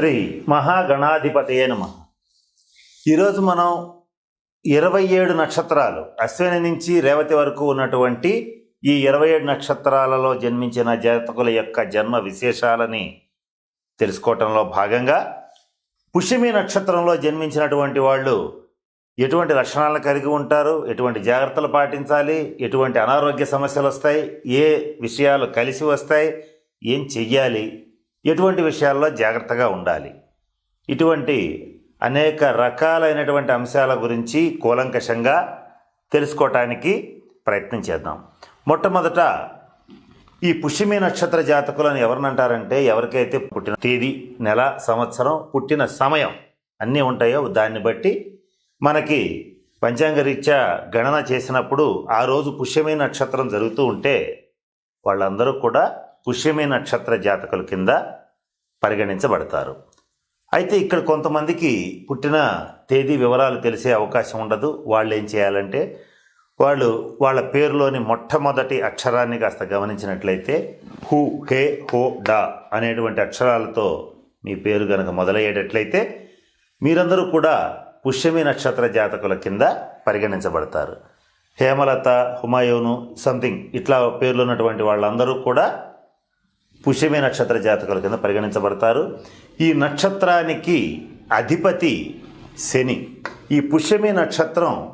శ్రీ మహాగణాధిపతయే నమ. ఈరోజు మనం ఇరవై ఏడు నక్షత్రాలు అశ్విని నుంచి రేవతి వరకు ఉన్నటువంటి ఈ ఇరవై ఏడు నక్షత్రాలలో జన్మించిన జాతకుల యొక్క జన్మ విశేషాలని తెలుసుకోవటంలో భాగంగా పుష్యమి నక్షత్రంలో జన్మించినటువంటి వాళ్ళు ఎటువంటి లక్షణాలను కలిగి ఉంటారు ఎటువంటి జాగ్రత్తలు పాటించాలి ఎటువంటి అనారోగ్య సమస్యలు వస్తాయి ఏ విషయాలు కలిసి వస్తాయి ఏం చెయ్యాలి ఎటువంటి విషయాల్లో జాగ్రత్తగా ఉండాలి? ఇటువంటి అనేక రకాలైనటువంటి అంశాల గురించి కూలంకషంగా తెలుసుకోవటానికి ప్రయత్నం చేద్దాం. మొట్టమొదట ఈ పుష్యమి నక్షత్ర జాతకులను ఎవరినంటారంటే ఎవరికైతే పుట్టిన తేదీ నెల సంవత్సరం పుట్టిన సమయం అన్నీ ఉంటాయో దాన్ని బట్టి మనకి పంచాంగ రీత్యా గణన చేసినప్పుడు ఆ రోజు పుష్యమి నక్షత్రం జరుగుతూ ఉంటే వాళ్ళందరూ కూడా పుష్యమే నక్షత్ర జాతకుల కింద పరిగణించబడతారు. అయితే ఇక్కడ కొంతమందికి పుట్టిన తేదీ వివరాలు తెలిసే అవకాశం ఉండదు. వాళ్ళు ఏం చేయాలంటే వాళ్ళు వాళ్ళ పేరులోని మొట్టమొదటి అక్షరాన్ని కాస్త గమనించినట్లయితే హు హే హో డా అనేటువంటి అక్షరాలతో మీ పేరు కనుక మొదలయ్యేటట్లయితే మీరందరూ కూడా పుష్యమి నక్షత్ర జాతకుల కింద పరిగణించబడతారు. హేమలత హుమాయూను సంథింగ్ ఇట్లా పేర్లు ఉన్నటువంటి వాళ్ళందరూ కూడా పుష్యమి నక్షత్ర జాతకుల కింద పరిగణించబడతారు. ఈ నక్షత్రానికి అధిపతి శని. ఈ పుష్యమి నక్షత్రం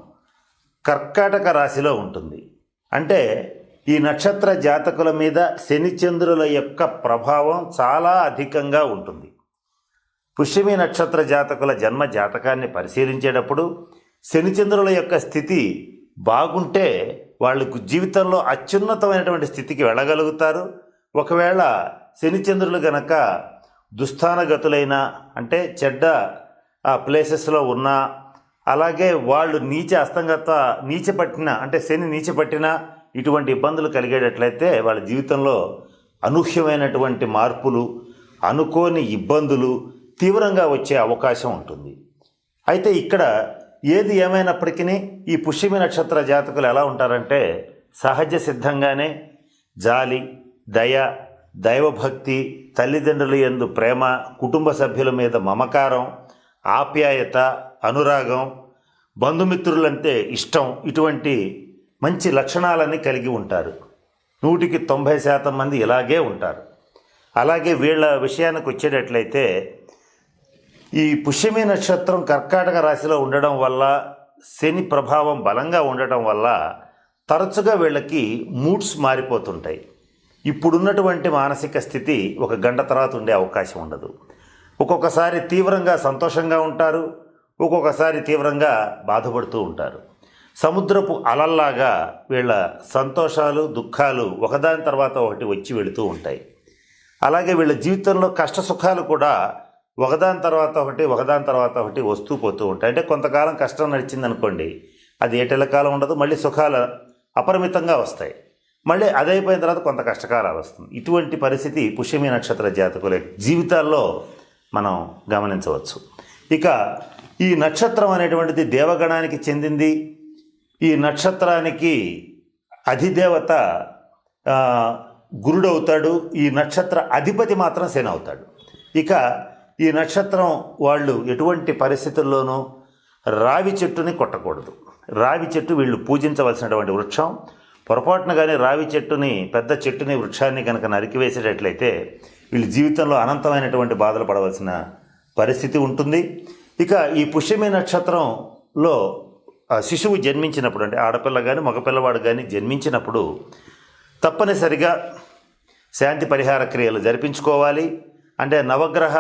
కర్కాటక రాశిలో ఉంటుంది. అంటే ఈ నక్షత్ర జాతకుల మీద శనిచంద్రుల యొక్క ప్రభావం చాలా అధికంగా ఉంటుంది. పుష్యమి నక్షత్ర జాతకుల జన్మ జాతకాన్ని పరిశీలించేటప్పుడు శనిచంద్రుల యొక్క స్థితి బాగుంటే వాళ్ళకు జీవితంలో అత్యున్నతమైనటువంటి స్థితికి వెళ్ళగలుగుతారు. ఒకవేళ శనిచంద్రులు గనక దుస్థానగతులైన అంటే చెడ్డ ఆ ప్లేసెస్లో ఉన్న అలాగే వాళ్ళు నీచ అస్తంగత నీచ పట్టిన అంటే శని నీచ పట్టిన ఇటువంటి ఇబ్బందులు కలిగేటట్లయితే వాళ్ళ జీవితంలో అనూహ్యమైనటువంటి మార్పులు అనుకోని ఇబ్బందులు తీవ్రంగా వచ్చే అవకాశం ఉంటుంది. అయితే ఇక్కడ ఏది ఏమైనప్పటికీ ఈ పుష్యమి నక్షత్ర జాతకులు ఎలా ఉంటారంటే సహజ సిద్ధంగానే జాలి దయ దైవభక్తి తల్లిదండ్రుల యందు ప్రేమ కుటుంబ సభ్యుల మీద మమకారం ఆప్యాయత అనురాగం బంధుమిత్రులంటే ఇష్టం ఇటువంటి మంచి లక్షణాలని కలిగి ఉంటారు. నూటికి తొంభై శాతం మంది ఇలాగే ఉంటారు. అలాగే వీళ్ళ విషయానికి వచ్చేటట్లయితే ఈ పుష్యమి నక్షత్రం కర్కాటక రాశిలో ఉండడం వల్ల శని ప్రభావం బలంగా ఉండటం వల్ల తరచుగా వీళ్ళకి మూడ్స్ మారిపోతుంటాయి. ఇప్పుడున్నటువంటి మానసిక స్థితి ఒక గంట తర్వాత ఉండే అవకాశం ఉండదు. ఒక్కొక్కసారి తీవ్రంగా సంతోషంగా ఉంటారు ఒక్కొక్కసారి తీవ్రంగా బాధపడుతూ ఉంటారు. సముద్రపు అలల్లాగా వీళ్ళ సంతోషాలు దుఃఖాలు ఒకదాని తర్వాత ఒకటి వచ్చి వెళుతూ ఉంటాయి. అలాగే వీళ్ళ జీవితంలో కష్ట సుఖాలు కూడా ఒకదాని తర్వాత ఒకటి ఒకదాని తర్వాత ఒకటి వస్తూ పోతూ ఉంటాయి. అంటే కొంతకాలం కష్టం నడిచింది అనుకోండి అది ఏటెల కాలం ఉండదు మళ్ళీ సుఖాలు అపరిమితంగా వస్తాయి. మళ్ళీ అదైపోయిన తర్వాత కొంత కష్టకాలాలు వస్తుంది. ఇటువంటి పరిస్థితి పుష్యమి నక్షత్ర జాతకుల జీవితాల్లో మనం గమనించవచ్చు. ఇక ఈ నక్షత్రం అనేటువంటిది దేవగణానికి చెందింది. ఈ నక్షత్రానికి అధిదేవత గురుడవుతాడు. గురుడు అవుతాడు ఈ నక్షత్ర అధిపతి మాత్రం సేన అవుతాడు. ఇక ఈ నక్షత్రం వాళ్ళు ఎటువంటి పరిస్థితుల్లోనూ రావి చెట్టుని కొట్టకూడదు. రావి చెట్టు వీళ్ళు పూజించవలసినటువంటి వృక్షం. పొరపాటున కానీ రావి చెట్టుని పెద్ద చెట్టుని వృక్షాన్ని కనుక నరికివేసేటట్లయితే వీళ్ళు జీవితంలో అనంతమైనటువంటి బాధలు పడవలసిన పరిస్థితి ఉంటుంది. ఇక ఈ పుష్యమి నక్షత్రంలో ఆ శిశువు జన్మించినప్పుడు అంటే ఆడపిల్ల కానీ మగపిల్లవాడు కానీ జన్మించినప్పుడు తప్పనిసరిగా శాంతి పరిహార క్రియలు జరిపించుకోవాలి. అంటే నవగ్రహ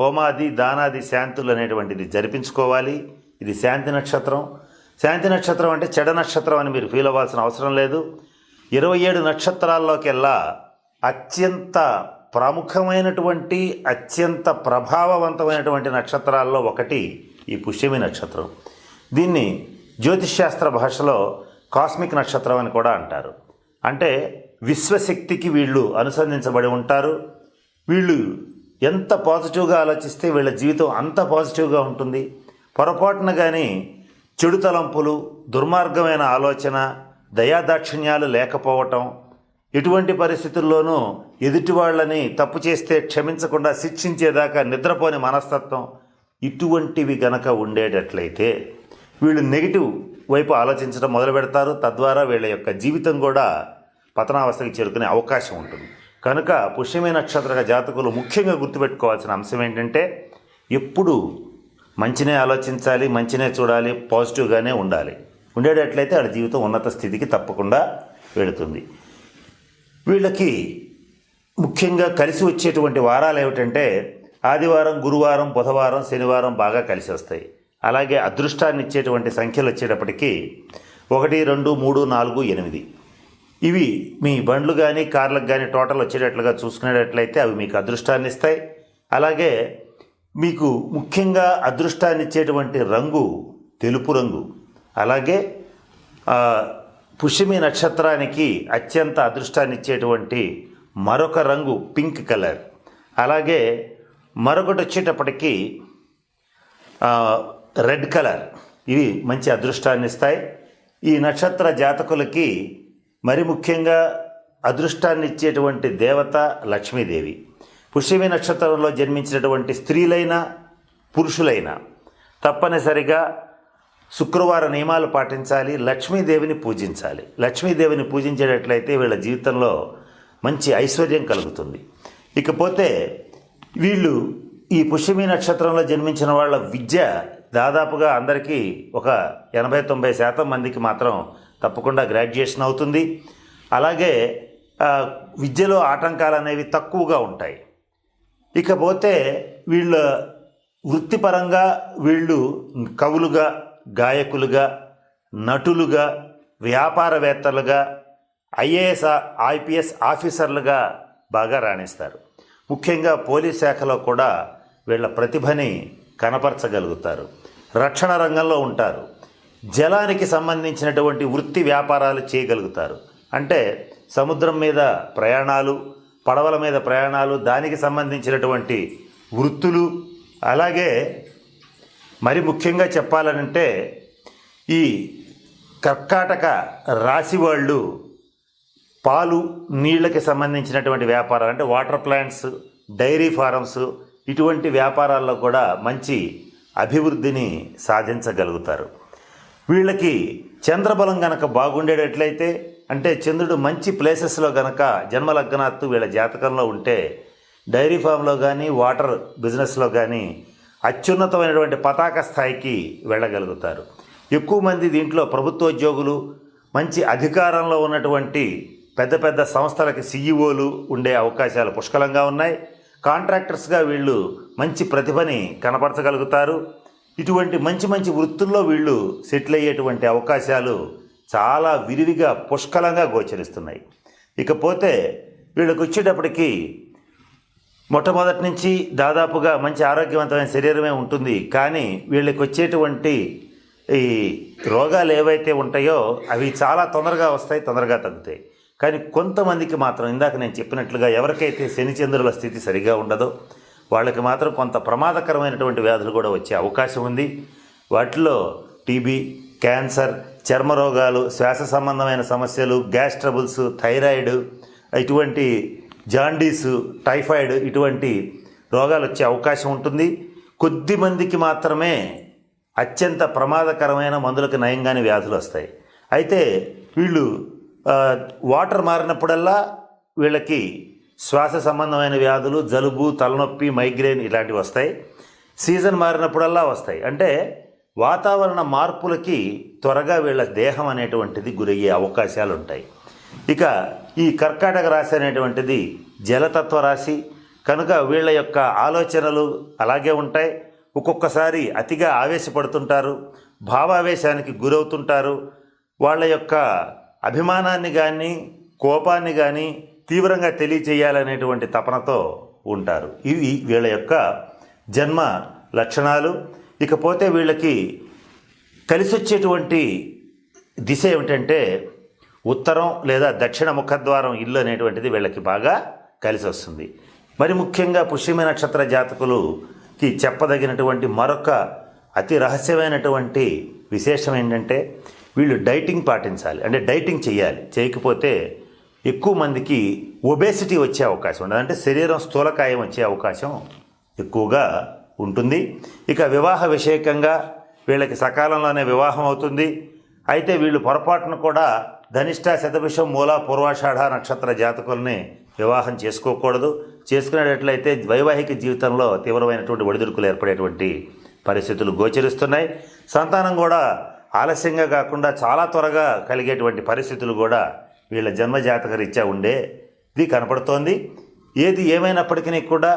హోమాది దానాది శాంతులు అనేటువంటిది జరిపించుకోవాలి. ఇది శాంతి నక్షత్రం. శాంతి నక్షత్రం అంటే చెడ నక్షత్రం అని మీరు ఫీల్ అవ్వాల్సిన అవసరం లేదు. ఇరవై ఏడు నక్షత్రాల్లోకెల్లా అత్యంత ప్రముఖమైనటువంటి అత్యంత ప్రభావవంతమైనటువంటి నక్షత్రాల్లో ఒకటి ఈ పుష్యమి నక్షత్రం. దీన్ని జ్యోతిష్శాస్త్ర భాషలో కాస్మిక్ నక్షత్రం అని కూడా అంటారు. అంటే విశ్వశక్తికి వీళ్ళు అనుసంధించబడి ఉంటారు. వీళ్ళు ఎంత పాజిటివ్గా ఆలోచిస్తే వీళ్ళ జీవితం అంత పాజిటివ్గా ఉంటుంది. పొరపాటున కానీ చెడు తలంపులు దుర్మార్గమైన ఆలోచన దయాదాక్షిణ్యాలు లేకపోవటం ఎటువంటి పరిస్థితుల్లోనూ ఎదుటి వాళ్ళని తప్పు చేస్తే క్షమించకుండా శిక్షించేదాకా నిద్రపోని మనస్తత్వం ఇటువంటివి గనక ఉండేటట్లయితే వీళ్ళు నెగిటివ్ వైపు ఆలోచించడం మొదలు పెడతారు. తద్వారా వీళ్ళ యొక్క జీవితం కూడా పతనావస్థకి చేరుకునే అవకాశం ఉంటుంది. కనుక పుష్యమి నక్షత్ర జాతకులు ముఖ్యంగా గుర్తుపెట్టుకోవాల్సిన అంశం ఏంటంటే ఎప్పుడు మంచినే ఆలోచించాలి మంచినే చూడాలి పాజిటివ్గానే ఉండాలి. ఉండేటట్లయితే వాళ్ళ జీవితం ఉన్నత స్థితికి తప్పకుండా వెళుతుంది. వీళ్ళకి ముఖ్యంగా కలిసి వచ్చేటువంటి వారాలు ఏమిటంటే ఆదివారం గురువారం బుధవారం శనివారం బాగా కలిసి వస్తాయి. అలాగే అదృష్టాన్ని ఇచ్చేటువంటి సంఖ్యలు వచ్చేటప్పటికీ ఒకటి రెండు మూడు నాలుగు ఎనిమిది. ఇవి మీ బండ్లు కానీ కార్లకు కానీ టోటల్ వచ్చేటట్లుగా చూసుకునేటట్లయితే అవి మీకు అదృష్టాన్ని ఇస్తాయి. అలాగే మీకు ముఖ్యంగా అదృష్టాన్ని ఇచ్చేటువంటి రంగు తెలుపు రంగు. అలాగే ఆ, పుష్యమి నక్షత్రానికి అత్యంత అదృష్టాన్ని ఇచ్చేటువంటి మరొక రంగు పింక్ కలర్. అలాగే మరొకటి వచ్చేటప్పటికి రెడ్ కలర్. ఇవి మంచి అదృష్టాన్ని ఇస్తాయి. ఈ నక్షత్ర జాతకులకి మరి ముఖ్యంగా అదృష్టాన్ని ఇచ్చేటువంటి దేవత లక్ష్మీదేవి. పుష్యమి నక్షత్రంలో జన్మించినటువంటి స్త్రీలైనా పురుషులైనా తప్పనిసరిగా శుక్రవార నియమాలు పాటించాలి లక్ష్మీదేవిని పూజించాలి. లక్ష్మీదేవిని పూజించేటట్లయితే వీళ్ళ జీవితంలో మంచి ఐశ్వర్యం కలుగుతుంది. ఇకపోతే వీళ్ళు ఈ పుష్యమి నక్షత్రంలో జన్మించిన వాళ్ళ విద్య దాదాపుగా అందరికీ ఒక ఎనభై తొంభై శాతం మందికి మాత్రం తప్పకుండా గ్రాడ్యుయేషన్ అవుతుంది. అలాగే విద్యలో ఆటంకాలు అనేవి తక్కువగా ఉంటాయి. ఇకపోతే వీళ్ళ వృత్తిపరంగా వీళ్ళు కవులుగా గాయకులుగా నటులుగా వ్యాపారవేత్తలుగా ఐఏఎస్ ఐపీఎస్ ఆఫీసర్లుగా బాగా రాణిస్తారు. ముఖ్యంగా పోలీస్ శాఖలో కూడా వీళ్ళ ప్రతిభని కనపరచగలుగుతారు. రక్షణ రంగంలో ఉంటారు. జలానికి సంబంధించినటువంటి వృత్తి వ్యాపారాలు చేయగలుగుతారు. అంటే సముద్రం మీద ప్రయాణాలు పడవల మీద ప్రయాణాలు దానికి సంబంధించినటువంటి వృత్తులు. అలాగే మరి ముఖ్యంగా చెప్పాలనంటే ఈ కర్కాటక రాశి వాళ్ళు పాలు నీళ్ళకి సంబంధించినటువంటి వ్యాపారాలు అంటే వాటర్ ప్లాంట్స్ డైరీ ఫారమ్స్ ఇటువంటి వ్యాపారాల్లో కూడా మంచి అభివృద్ధిని సాధించగలుగుతారు. వీళ్ళకి చంద్రబలం గనక బాగుండేటట్లయితే అంటే చంద్రుడు మంచి ప్లేసెస్లో గనక జన్మలగ్నాత్తు వీళ్ళ జాతకంలో ఉంటే డైరీ ఫామ్లో కానీ వాటర్ బిజినెస్లో కానీ అత్యున్నతమైనటువంటి పతాక స్థాయికి వెళ్ళగలుగుతారు. ఎక్కువ మంది దీంట్లో ప్రభుత్వోద్యోగులు మంచి అధికారంలో ఉన్నటువంటి పెద్ద పెద్ద సంస్థలకి సీఈఓలు ఉండే అవకాశాలు పుష్కలంగా ఉన్నాయి. కాంట్రాక్టర్స్గా వీళ్ళు మంచి ప్రతిభని కనపరచగలుగుతారు. ఇటువంటి మంచి మంచి వృత్తుల్లో వీళ్ళు సెటిల్ అయ్యేటువంటి అవకాశాలు చాలా విరివిగా పుష్కలంగా గోచరిస్తున్నాయి. ఇకపోతే వీళ్ళకి వచ్చేటప్పటికీ మొట్టమొదటి నుంచి దాదాపుగా మంచి ఆరోగ్యవంతమైన శరీరమే ఉంటుంది. కానీ వీళ్ళకి వచ్చేటువంటి ఈ రోగాలు ఏవైతే ఉంటాయో అవి చాలా తొందరగా వస్తాయి తొందరగా తగ్గుతాయి. కానీ కొంతమందికి మాత్రం ఇందాక నేను చెప్పినట్లుగా ఎవరికైతే శనిచంద్రుల స్థితి సరిగా ఉండదో వాళ్ళకి మాత్రం కొంత ప్రమాదకరమైనటువంటి వ్యాధులు కూడా వచ్చే అవకాశం ఉంది. వాటిలో టీబీ క్యాన్సర్ చర్మ రోగాలు శ్వాస సంబంధమైన సమస్యలు గ్యాస్ ట్రబుల్స్ థైరాయిడ్ ఇటువంటి జాండీసు టైఫాయిడ్ ఇటువంటి రోగాలు వచ్చే అవకాశం ఉంటుంది. కొద్ది మందికి మాత్రమే అత్యంత ప్రమాదకరమైన మందులకు నయంగానే వ్యాధులు వస్తాయి. అయితే వీళ్ళు వాటర్ మారినప్పుడల్లా వీళ్ళకి శ్వాస సంబంధమైన వ్యాధులు జలుబు తలనొప్పి మైగ్రేన్ ఇలాంటివి వస్తాయి. సీజన్ మారినప్పుడల్లా వస్తాయి. అంటే వాతావరణ మార్పులకి త్వరగా వీళ్ళ దేహం అనేటువంటిది గురయ్యే అవకాశాలు ఉంటాయి ఇక ఈ కర్కాటక రాశి అనేటువంటిది జలతత్వ రాశి. కనుక వీళ్ళ యొక్క ఆలోచనలు అలాగే ఉంటాయి. ఒక్కొక్కసారి అతిగా ఆవేశపడుతుంటారు. భావావేశానికి గురవుతుంటారు. వాళ్ళ యొక్క అభిమానాన్ని కానీ కోపాన్ని కానీ తీవ్రంగా తెలియచేయాలనేటువంటి తపనతో ఉంటారు. ఇవి వీళ్ళ యొక్క జన్మ లక్షణాలు. ఇకపోతే వీళ్ళకి కలిసి వచ్చేటువంటి దిశ ఏమిటంటే ఉత్తరం లేదా దక్షిణ ముఖద్వారం ఇల్లు అనేటువంటిది వీళ్ళకి బాగా కలిసి వస్తుంది మరి ముఖ్యంగా పుష్యమి నక్షత్ర జాతకులుకి చెప్పదగినటువంటి మరొక అతి రహస్యమైనటువంటి విశేషం ఏంటంటే వీళ్ళు డైటింగ్ పాటించాలి అంటే డైటింగ్ చేయాలి చేయకపోతే ఎక్కువ మందికి ఒబేసిటీ వచ్చే అవకాశం ఉండదు. అంటే శరీరం స్థూలకాయం వచ్చే అవకాశం ఎక్కువగా ఉంటుంది. ఇక వివాహ విషయకంగా వీళ్ళకి సకాలంలోనే వివాహం అవుతుంది. అయితే వీళ్ళు పొరపాటున కూడా ధనిష్ట శతభిషం మూల పూర్వాషాఢ నక్షత్ర జాతకుల్ని వివాహం చేసుకోకూడదు. చేసుకునేటట్లయితే వైవాహిక జీవితంలో తీవ్రమైనటువంటి ఒడిదుడుకులు ఏర్పడేటువంటి పరిస్థితులు గోచరిస్తున్నాయి. సంతానం కూడా ఆలస్యంగా కాకుండా చాలా త్వరగా కలిగేటువంటి పరిస్థితులు కూడా వీళ్ళ జన్మజాతక రీత్యా ఉండేది కనపడుతోంది. ఏది ఏమైనప్పటికీ కూడా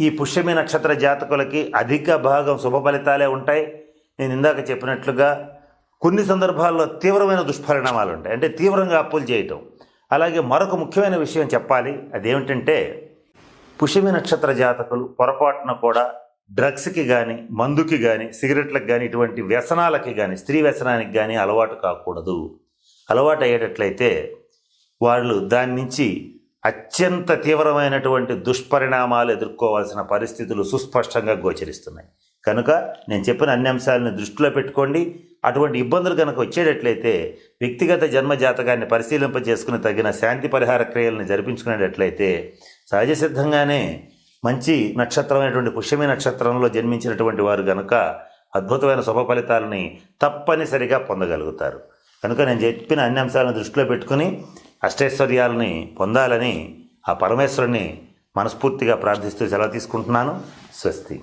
ఈ పుష్యమి నక్షత్ర జాతకులకి అధిక భాగం శుభ ఫలితాలే ఉంటాయి. నేను ఇందాక చెప్పినట్లుగా కొన్ని సందర్భాల్లో తీవ్రమైన దుష్పరిణామాలు ఉంటాయి. అంటే తీవ్రంగా అప్పులు చేయటం. అలాగే మరొక ముఖ్యమైన విషయం చెప్పాలి. అదేమిటంటే పుష్యమి నక్షత్ర జాతకులు పొరపాటున కూడా డ్రగ్స్కి కానీ మందుకి కానీ సిగరెట్లకు కానీ ఇటువంటి వ్యసనాలకి కానీ స్త్రీ వ్యసనానికి కానీ అలవాటు కాకూడదు. అలవాటు అయ్యేటట్లయితే వాళ్ళు దాని నుంచి అత్యంత తీవ్రమైనటువంటి దుష్పరిణామాలు ఎదుర్కోవాల్సిన పరిస్థితులు సుస్పష్టంగా గోచరిస్తున్నాయి. కనుక నేను చెప్పిన అన్ని అంశాలను దృష్టిలో పెట్టుకోండి. అటువంటి ఇబ్బందులు కనుక వచ్చేటట్లయితే వ్యక్తిగత జన్మజాతకాన్ని పరిశీలింపజేసుకుని తగిన శాంతి పరిహార క్రియలను జరిపించుకునేటట్లయితే సహజ సిద్ధంగానే మంచి నక్షత్రమైనటువంటి పుష్యమి నక్షత్రంలో జన్మించినటువంటి వారు కనుక అద్భుతమైన శుభ ఫలితాలని తప్పనిసరిగా పొందగలుగుతారు. కనుక నేను చెప్పిన అన్ని అంశాలను దృష్టిలో పెట్టుకుని అష్టైశ్వర్యాలని పొందాలని ఆ పరమేశ్వరుని మనస్ఫూర్తిగా ప్రార్థిస్తూ సెలవు తీసుకుంటున్నాను. స్వస్తి.